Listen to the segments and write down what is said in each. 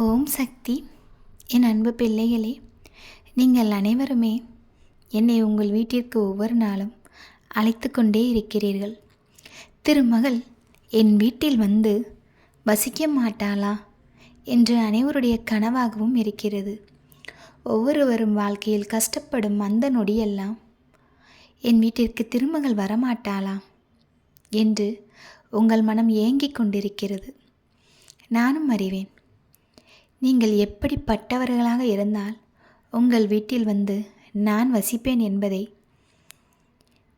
ஓம் சக்தி. என் அன்பு பிள்ளைகளே நீங்கள் அனைவருமே என்னை உங்கள் வீட்டிற்கு ஒவ்வொரு நாளும் அழைத்து கொண்டே இருக்கிறீர்கள். திருமகள் என் வீட்டில் வந்து வசிக்க மாட்டாளா என்று அனைவருடைய கனவாகவும் இருக்கிறது. ஒவ்வொருவரும் வாழ்க்கையில் கஷ்டப்படும் அந்த நொடியெல்லாம் என் வீட்டிற்கு திருமகள் வரமாட்டாளா என்று உங்கள் மனம் ஏங்கிக் கொண்டிருக்கிறது. நானும் அறிவேன். நீங்கள் எப்படிப்பட்டவர்களாக இருந்தால் உங்கள் வீட்டில் வந்து நான் வசிப்பேன் என்பதை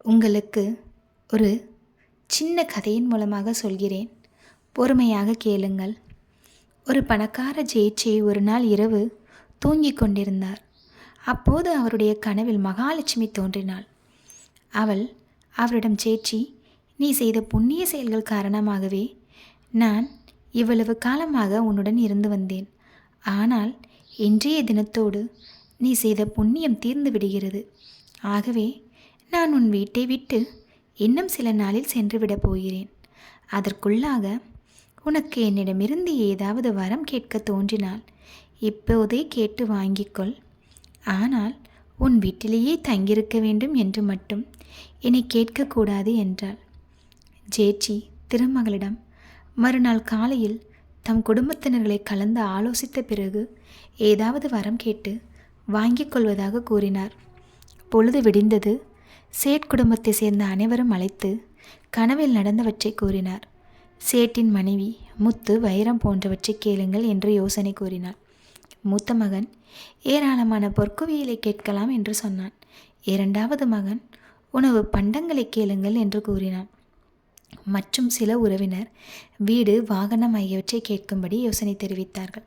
உங்களுக்கு ஒரு சின்ன கதையின் மூலமாக சொல்கிறேன். பொறுமையாக கேளுங்கள். ஒரு பணக்கார ஜெயிச்சை ஒரு நாள் இரவு தூங்கிக் கொண்டிருந்தார். அப்போது அவருடைய கனவில் மகாலட்சுமி தோன்றினாள். அவள் அவரிடம் சேச்சி நீ செய்த புண்ணிய செயல்கள் காரணமாகவே நான் இவ்வளவு காலமாக உன்னுடன் இருந்து வந்தேன். ஆனால் இன்றைய தினத்தோடு நீ செய்த புண்ணியம் தீர்ந்து விடுகிறது. ஆகவே நான் உன் வீட்டை விட்டு இன்னும் சில நாளில் சென்றுவிடப் போகிறேன். அதற்குள்ளாக உனக்கு என்னிடமிருந்து ஏதாவது வரம் கேட்க தோன்றினால் இப்போதே கேட்டு வாங்கிக்கொள் ஆனால் உன் வீட்டிலேயே தங்கியிருக்க வேண்டும் என்று மட்டும் என்னை கேட்கக்கூடாது என்றாள். ஜேச்சி திருமகளிடம் மறுநாள் காலையில் தம் குடும்பத்தினர்களை கலந்து ஆலோசித்த பிறகு ஏதாவது வரம் கேட்டு வாங்கிக் கொள்வதாக கூறினார். பொழுது விடிந்தது. சேட் குடும்பத்தை சேர்ந்த அனைவரும் அழைத்து கனவில் நடந்தவற்றை கூறினார். சேட்டின் மனைவி முத்து வைரம் போன்றவற்றை கேளுங்கள் என்று யோசனை கூறினார் மூத்த மகன் ஏராளமான பொற்குவியலை கேட்கலாம் என்று சொன்னான். இரண்டாவது மகன் உணவு பண்டங்களை கேளுங்கள் என்று கூறினான். மற்றும் சில உறவினர் வீடு வாகனம் ஆகியவற்றை கேட்கும்படி யோசனை தெரிவித்தார்கள்.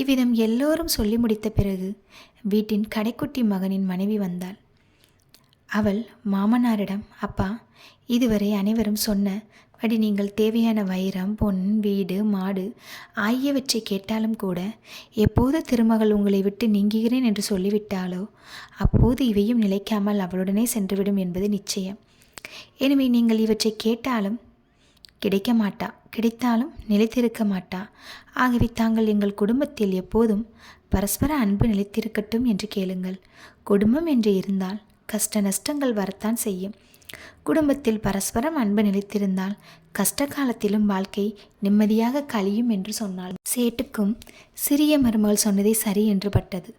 இவ்விதம் எல்லோரும் சொல்லி முடித்த பிறகு வீட்டின் கடைக்குட்டி மகனின் மனைவி வந்தாள். அவள் மாமனாரிடம் அப்பா இதுவரை அனைவரும் சொன்ன படி நீங்கள் தேவையான வைரம் பொன் வீடு மாடு ஆகியவற்றை கேட்டாலும் கூட எப்போது திருமகள் உங்களை விட்டு நீங்குகிறேன் என்று சொல்லிவிட்டாலோ அப்போது இவையும் நிலைக்காமல் அவளுடனே சென்றுவிடும் என்பது நிச்சயம். எனவே நீங்கள் இவற்றை கேட்டாலும் கிடைக்க மாட்டா கிடைத்தாலும் நிலைத்திருக்க மாட்டா. ஆகவே தாங்கள் எங்கள் குடும்பத்தில் எப்போதும் பரஸ்பர அன்பு நிலைத்திருக்கட்டும் என்று கேளுங்கள். குடும்பம் என்று இருந்தால் கஷ்ட நஷ்டங்கள் வரத்தான் செய்யும். குடும்பத்தில் பரஸ்பரம் அன்பு நிலைத்திருந்தால் கஷ்ட காலத்திலும் வாழ்க்கை நிம்மதியாக கழியும் என்று சொன்னாள். சேட்டுக்கும் சிறிய மருமகள் சொன்னதே சரி என்று பட்டது.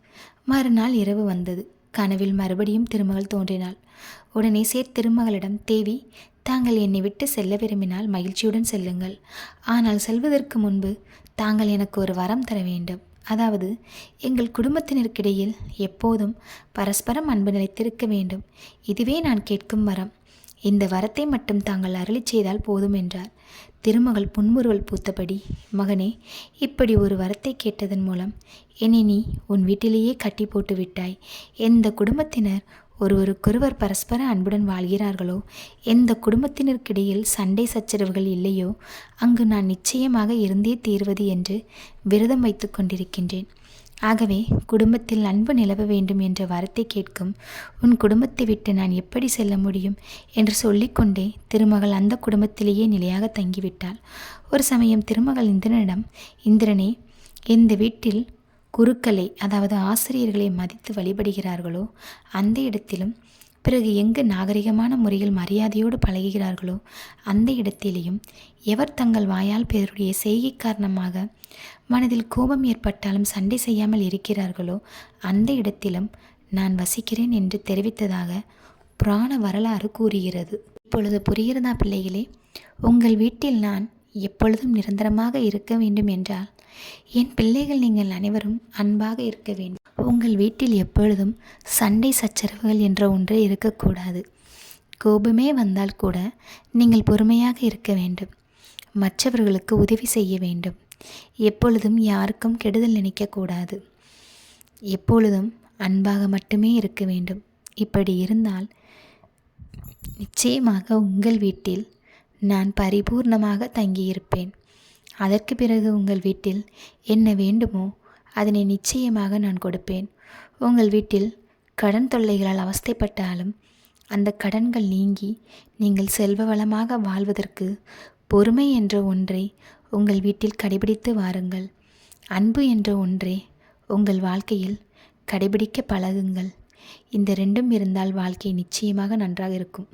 மறுநாள் இரவு வந்தது. கனவில் மறுபடியும் திருமகள் தோன்றினாள். உடனே சேட் திருமகளிடம் தேவி தாங்கள் என்னை விட்டு செல்ல விரும்பினால் மகிழ்ச்சியுடன் செல்லுங்கள். ஆனால் செல்வதற்கு முன்பு தாங்கள் எனக்கு ஒரு வரம் தர வேண்டும். அதாவது எங்கள் குடும்பத்தினருக்கிடையில் எப்போதும் பரஸ்பரம் அன்பு நிலைத்திருக்க வேண்டும். இதுவே நான் கேட்கும் வரம். இந்த வரத்தை மட்டும் தாங்கள் அருளி செய்தால் போதும் என்றார். திருமகள் புன்முறுவல் பூத்தபடி மகனே இப்படி ஒரு வரத்தை கேட்டதன் மூலம் என்னை நீ உன் வீட்டிலேயே கட்டி போட்டு விட்டாய் எந்த குடும்பத்தினர் ஒருவருக்கொருவர் பரஸ்பர அன்புடன் வாழ்கிறார்களோ? எந்த குடும்பத்தினருக்கிடையில் சண்டை சச்சரவுகள் இல்லையோ? அங்கு நான் நிச்சயமாக இருந்தே தீர்வது என்று விரதம் வைத்து கொண்டிருக்கின்றேன். ஆகவே குடும்பத்தில் அன்பு நிலவ வேண்டும் என்ற வரத்தை கேட்கும் உன் குடும்பத்தை விட்டு நான் எப்படி செல்ல முடியும் என்று சொல்லிக்கொண்டே திருமகள் அந்த குடும்பத்திலேயே நிலையாக தங்கிவிட்டாள். ஒரு சமயம் திருமகள் இந்திரனிடம் இந்திரனே இந்த வீட்டில் குருக்களை அதாவது ஆசிரியர்களை மதித்து வழிபடுகிறார்களோ அந்த இடத்திலும் பிறகு எங்கு நாகரிகமான முறையில் மரியாதையோடு பழகுகிறார்களோ அந்த இடத்திலேயும் எவர் தங்கள் வாயால் பிறருடைய செய்கை காரணமாக மனதில் கோபம் ஏற்பட்டாலும் சண்டை செய்யாமல் இருக்கிறார்களோ அந்த இடத்திலும் நான் வசிக்கிறேன் என்று தெரிவித்ததாக புராண வரலாறு கூறுகிறது. இப்பொழுது புரிகிறதா பிள்ளைகளே? உங்கள் வீட்டில் நான் எப்பொழுதும் நிரந்தரமாக இருக்க வேண்டும் என்றால் என் பிள்ளைகள் நீங்கள் அனைவரும் அன்பாக இருக்க வேண்டும். உங்கள் வீட்டில் எப்பொழுதும் சண்டை சச்சரவுகள் என்ற ஒன்றே இருக்கக்கூடாது. கோபமே வந்தால் கூட நீங்கள் பொறுமையாக இருக்க வேண்டும். மற்றவர்களுக்கு உதவி செய்ய வேண்டும். எப்பொழுதும் யாருக்கும் கெடுதல் நினைக்கக்கூடாது. எப்பொழுதும் அன்பாக மட்டுமே இருக்க வேண்டும். இப்படி இருந்தால் நிச்சயமாக உங்கள் வீட்டில் நான் பரிபூர்ணமாக தங்கியிருப்பேன். அதற்கு பிறகு உங்கள் வீட்டில் என்ன வேண்டுமோ அதனை நிச்சயமாக நான் கொடுப்பேன். உங்கள் வீட்டில் கடன் தொல்லைகளால் அவஸ்தைப்பட்டாலும் அந்த கடன்கள் நீங்கி நீங்கள் செல்வ வளமாக வாழ்வதற்கு பொறுமை என்ற ஒன்றை உங்கள் வீட்டில் கடைபிடித்து வாருங்கள். அன்பு என்ற ஒன்றே உங்கள் வாழ்க்கையில் கடைபிடிக்க பழகுங்கள். இந்த ரெண்டும் இருந்தால் வாழ்க்கை நிச்சயமாக நன்றாக இருக்கும்.